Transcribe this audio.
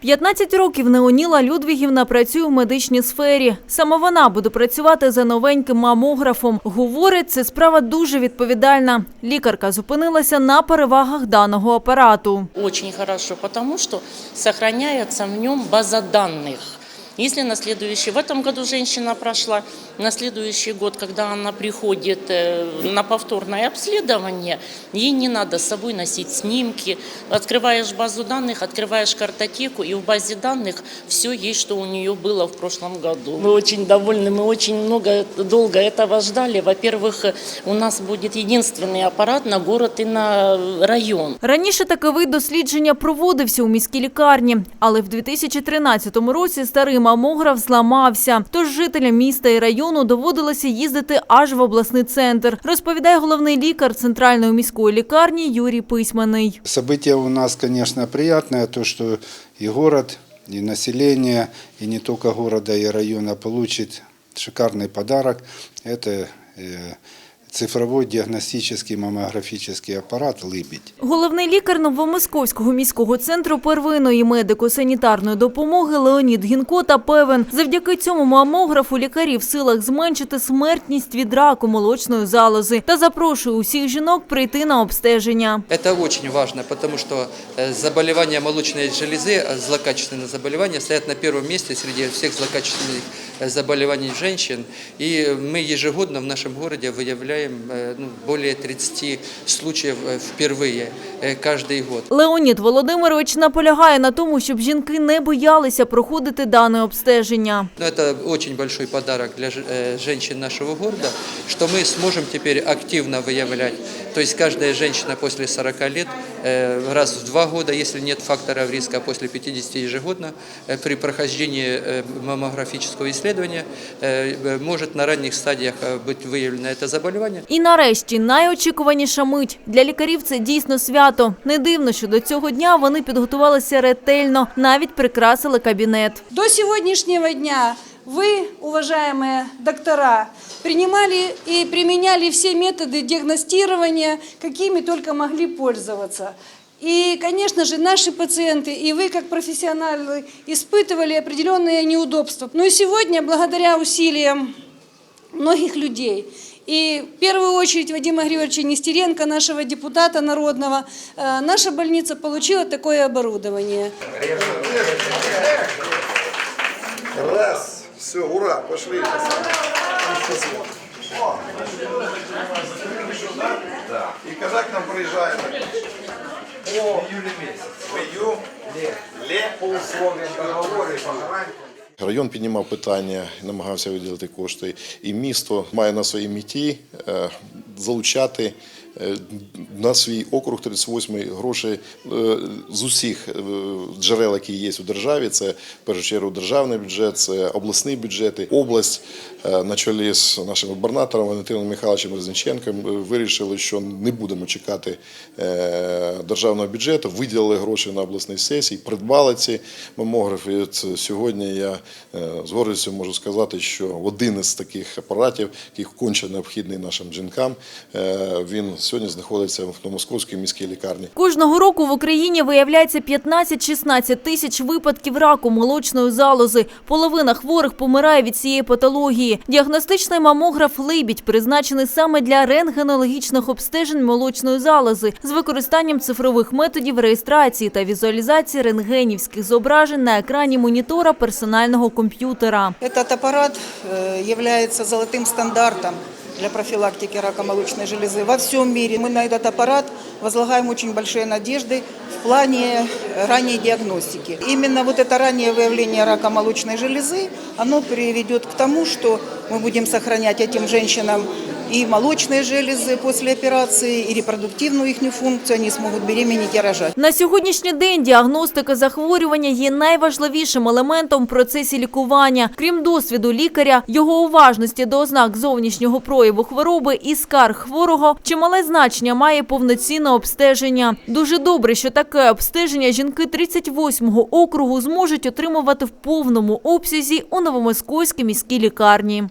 15 років Неоніла Людвігівна працює в медичній сфері. Саме вона буде працювати за новеньким мамографом. Говорить, це справа дуже відповідальна. Лікарка зупинилася на перевагах даного апарату. Очень хорошо, тому що зберігається в ньому база данных. Если на следующий, в этом году женщина прошла, на следующий год, когда она приходит э, на повторное обследование, ей не надо с собой носить снимки. Открываешь базу данных, открываешь картотеку, и в базе данных все есть, что у нее было в прошлом году. Мы очень довольны, мы очень много, долго этого ждали. Во-первых, у нас будет единственный аппарат на город и на район. Раніше такий вид дослідження проводився у міській лікарні, але в 2013 році старий мамограф зламався. Тож жителям міста і району доводилося їздити аж в обласний центр, розповідає головний лікар центральної міської лікарні Юрій Письменний. Событие у нас, конечно, приятное, то, что и город, и население, и не только города и района получит шикарный подарок. Это э, цифровой диагностический маммографический аппарат «Лыбедь». Головний лікар Новомосковського міського центру первинної медико-санітарної допомоги Леонід Гінко та певен, завдяки цьому мамографу лікарі в силах зменшити смертність від раку молочної залози та запрошує усіх жінок прийти на обстеження. Это очень важно, потому что э, заболевания молочной железы, э, злокачественные заболевания, стоят на первом месте среди всех злокачественных э, заболеваний женщин. И мы ежегодно в нашем городе выявляем э, ну, более 30 случаев э, впервые э, каждый год. Леонід Володимирович наполягає на тому, щоб жінки не боялися проходити дане обстеження. Но это очень большой подарок для ж- э, женщин нашего города, что мы сможем теперь активно выявлять. То есть каждая женщина после 40 лет э, раз в два года, если нет факторов риска, после 50 ежегодно, э, при прохождении э, маммографического исследования э, э, может на ранних стадиях э, быть выявлено это заболевание. І нарешті найочікуваніша мить. Для лікарів це дійсно свято. Не дивно, що до цього дня вони підготувалися ретельно, навіть прикрасили кабінет. До сегодняшнего дня вы, уважаемые доктора, принимали и применяли все методы диагностирования, какими только могли пользоваться. И, конечно же, наши пациенты и вы, как профессионалы, испытывали определенные неудобства. Но и сегодня, благодаря усилиям многих людей, и в первую очередь Вадима Григорьевича Нестеренко, нашего депутата народного, э, наша больница получила такое оборудование. Раз. Все, ура, пошли. О. Да. И когда к нам приезжает? В июле месяц. В июле? Ле. По условиям договору и по Район піднімав питання, намагався виділити кошти, і місто має на своїй меті е, залучати на свій округ 38 гроші е, з усіх е, джерел, які є у державі. Це в першу чергу державний бюджет, це обласні бюджети. Область е, на чолі з нашим губернатором Валентином Михайловичем Резниченком е, вирішили, що не будемо чекати е, державного бюджету. Виділили гроші на обласній сесії, придбали ці мамографи. От сьогодні я е, з гордістю можу сказати, що один із таких апаратів, який конче необхідний нашим жінкам, е, він сьогодні знаходиться в Московській міській лікарні. Кожного року в Україні виявляється 15-16 тисяч випадків раку молочної залози. Половина хворих помирає від цієї патології. Діагностичний мамограф «Либідь» призначений саме для рентгенологічних обстежень молочної залози з використанням цифрових методів реєстрації та візуалізації рентгенівських зображень на екрані монітора персонального комп'ютера. Этот аппарат э, является золотым стандартом для профилактики рака молочной железы во всем мире. Мы на этот аппарат возлагаем очень большие надежды в плане ранней диагностики. Именно вот это раннее выявление рака молочной железы, оно приведет к тому, что мы будем сохранять этим женщинам и молочные железы после операции, и репродуктивную их функцию, они смогут беременеть и рожать. На сьогоднішній день діагностика захворювання є найважливішим елементом в процесі лікування. Крім досвіду лікаря, його уважності до ознак зовнішнього прояву хвороби і скарг хворого, чимале значення має повноцінне обстеження. Дуже добре, що таке обстеження жінки 38-го округу зможуть отримувати в повному обсязі у Новомосковській міській лікарні.